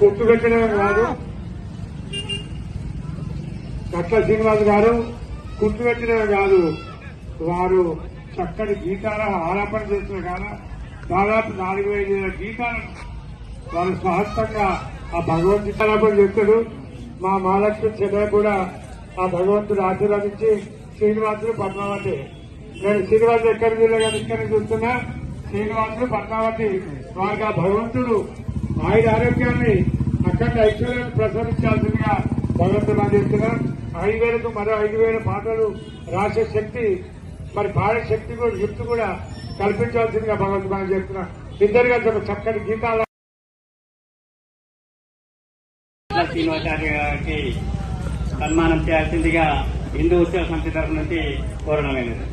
గుర్తు పెట్టడం కాదు కట్ల శ్రీనివాస్ గారు గుర్తు పెట్టడం కాదు. వారు చక్కటి గీతాల ఆలాపన చేసిన కాన దాదాపు నాలుగు వేల గీతాలను వారు స్వహస్తంగా ఆ భగవంతుడి ఆలాపన చేస్తాడు మా మహాలక్ష్మి చెన్నై కూడా ఆ భగవంతుడు ఆశీర్వదించి శ్రీనివాసులు పద్మావతి. నేను శ్రీనివాసు ఎక్కడికి జిల్లా ఇక్కడ చూస్తున్నా? శ్రీనివాసులు పద్మావతి. వారికి ఆ భగవంతుడు ఆయుధ ఆరోగ్యాన్ని అక్కడ ఐశ్వర్యాన్ని ప్రసాదించాల్సిందిగా భగవంతుడు అందిస్తున్నా ఐదు వేలకు మరో ఐదు వేల పాటలు రాసే శక్తి మరి పాడే శక్తి కూడా యుక్తి కూడా కల్పించాల్సిందిగా భగవంతుడు మనం చెప్తున్నా ఇద్దరుగా ఒక చక్కటి గీతాల శ్రీనివాచార్య గారికి సన్మానం చేయాల్సిందిగా హిందూ ఉత్సవ సమితి తరఫు నుంచి కోరడమైనది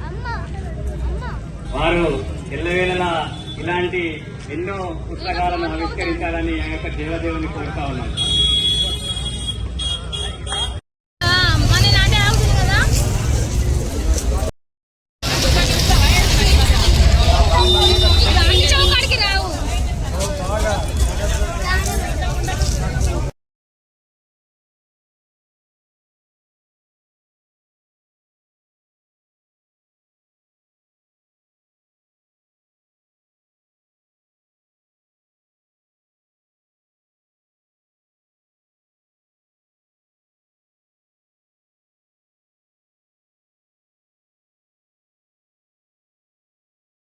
వారు ఎల్లవేళలా ఇలాంటి ఎన్నో పుస్తకాలను ఆవిష్కరించాలని ఆ యొక్క దేవదేవుని కోరుతా ఉన్నాను